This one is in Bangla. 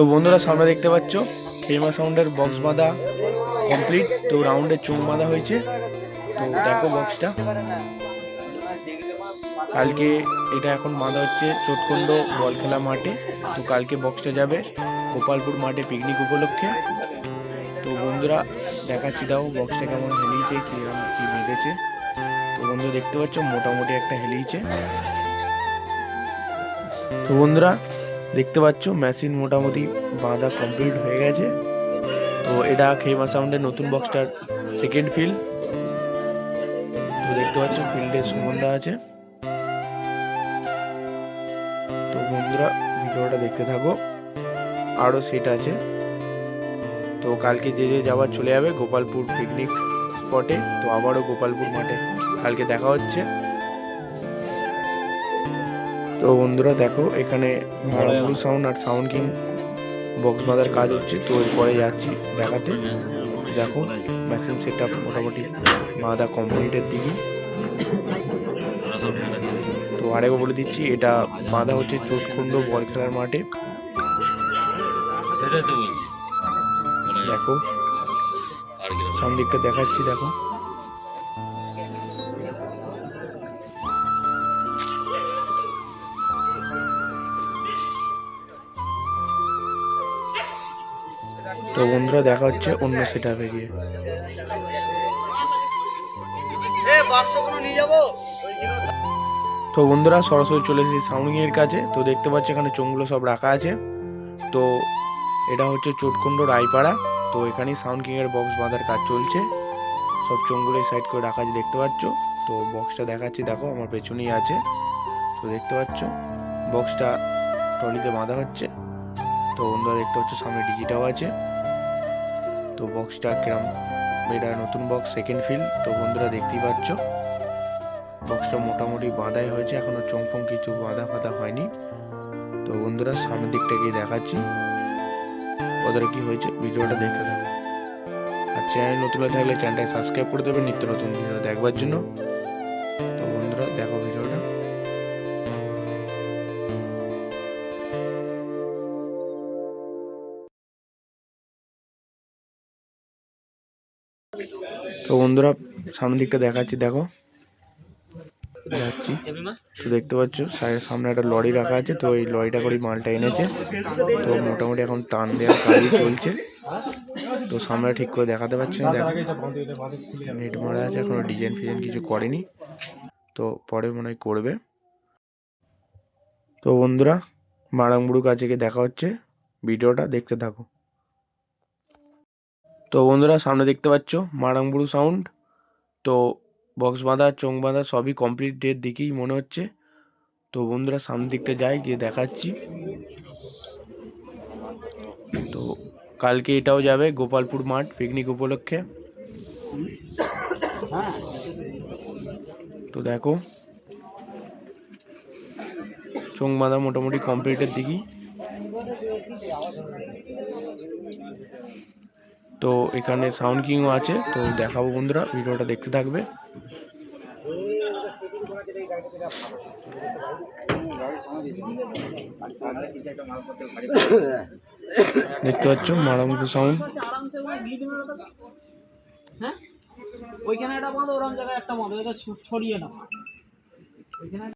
তো বন্ধুরা, সামনে দেখতে পাচ্ছ, খেমা সাউন্ডের বক্স বাঁধা কমপ্লিট তো রাউন্ডের চোখ বাঁধা হয়েছে। তো দেখো বক্সটা কালকে এটা এখন বাঁধা হচ্ছে চোটকুণ্ড বল খেলা মাঠে। তো কালকে বক্সটা যাবে গোপালপুর মাঠে পিকনিক উপলক্ষে। তো বন্ধুরা, দেখাচ্ছি দাও বক্সটা কেমন হেলিয়েছে কীরকম কি বেঁধেছে। তো বন্ধুরা, দেখতে পাচ্ছ, মোটামুটি একটা হেলিয়েছে। তো বন্ধুরা দেখতে পাচ্ছ মেশিন মোটামুটি বাঁধা কমপ্লিট হয়ে গেছে। তো এটা খেমা সাউন্ডের নতুন বক্সটার সেকেন্ড ফিল্ড তো দেখতে পাচ্ছ ফিল্ডের সুগন্ধা আছে। তো বন্ধুরা, ভিডিওটা দেখতে থাকো। আরও সেট আছে। তো কালকে যে যে যাবার চলে যাবে, গোপালপুর পিকনিক স্পটে তো আবারও গোপালপুর মাঠে। কালকে দেখা হচ্ছে। তো বন্ধুরা দেখো, এখানে মারামুড়ি সাউন্ড আর সাউন্ড কিং বক্স বাঁধার কাজ হচ্ছে, তো এরপরে যাচ্ছি দেখাতে। দেখো ম্যাচিং সেট আপ মোটামুটি বাঁধা কমপ্লিটের দিকে। তো আরেকবার বলে দিচ্ছি, এটা বাঁধা হচ্ছে চোটকুণ্ড বল খেলার মাঠে। বলা। দেখো, সামনে দিকটা দেখাচ্ছি, দেখো। তো বন্ধুরা দেখা হচ্ছে অন্য সেট আপে গিয়ে। তো বন্ধুরা সরাসরি চলে এসেছি সাউন্ডিং এর কাছে। তো দেখতে পাচ্ছি এখানে চোঙগুলো সব রাখা আছে। তো এটা হচ্ছে চোটকুণ্ড রায়পাড়া। তো এখানেই সাউন্ড কিং এর বক্স বাঁধার কাজ চলছে। সব চোঙগুলো সাইড করে রাখা আছে দেখতে পাচ্ছ? তো বক্সটা দেখাচ্ছি দেখো আমার পেছনেই আছে। তো দেখতে পাচ্ছ? বক্সটা ট্রলিতে বাঁধা হচ্ছে। তো বন্ধুরা দেখতে পাচ্ছ সামনে ডিজিটাও আছে। তো বক্সটা কিরম? এটা নতুন বক্স সেকেন্ড ফিল তো বন্ধুরা দেখতেই পাচ্ছ। বক্সটা মোটামুটি বাঁধাই হয়েছে। এখনও চংফং কিছু বাঁধা ফাঁধা হয়নি। তো বন্ধুরা, সামনের দিকটা গিয়ে দেখাচ্ছি। ওদের কী হয়েছে, ভিডিওটা দেখতে থাকো। আর চ্যানেল নতুন হয়ে থাকলে চ্যানেলটাকে সাবস্ক্রাইব করে দেবে নিত্য নতুন ভিডিও দেখবার জন্য। তো বন্ধুরা, সামনের দিকটা দেখাচ্ছি, দেখো। যাচ্ছি। তো দেখতে পাচ্ছ সামনে একটা লরি রাখা আছে, তো এই লরিটা করেই মালটা এনেছে। তো মোটামুটি এখন টান দেওয়ার কাজই চলছে। তো সামনে ঠিক করে দেখাতে পারছি না, দেখো। নেট মারা আছে, এখনও ডিজাইন ফিজাইন কিছু করেনি। তো পরে মনে হয় করবে। তো বন্ধুরা মারাংবুড়ু কাছে গিয়ে দেখা হচ্ছে। ভিডিওটা দেখতে থাকো। তো বন্ধুরা, সামনে দেখতে পাচ্ছ মারাংবুড়ু সাউন্ড তো বক্স বাঁধা চোং বাঁধা সবই কমপ্লিট ডের দিকেই মনে হচ্ছে। তো বন্ধুরা, সামনের দিকটা যাই, গিয়ে দেখাচ্ছি। তো কালকে এটাও যাবে গোপালপুর মাঠ পিকনিক উপলক্ষে। তো দেখো চোং বাঁধা মোটামুটি কমপ্লিটের দিকেই। তো এখানে সাউন্ড কিংও আছে, তো দেখাবো বন্ধুরা, ভিডিওটা দেখতে থাকবে। দেখতে পাচ্ছ মারামুখো সাউন্ড। হ্যাঁ? ওইখানে একটা বাঁধো ওরকম জায়গায় একটা বাঁধো এটা ছড়িয়ে না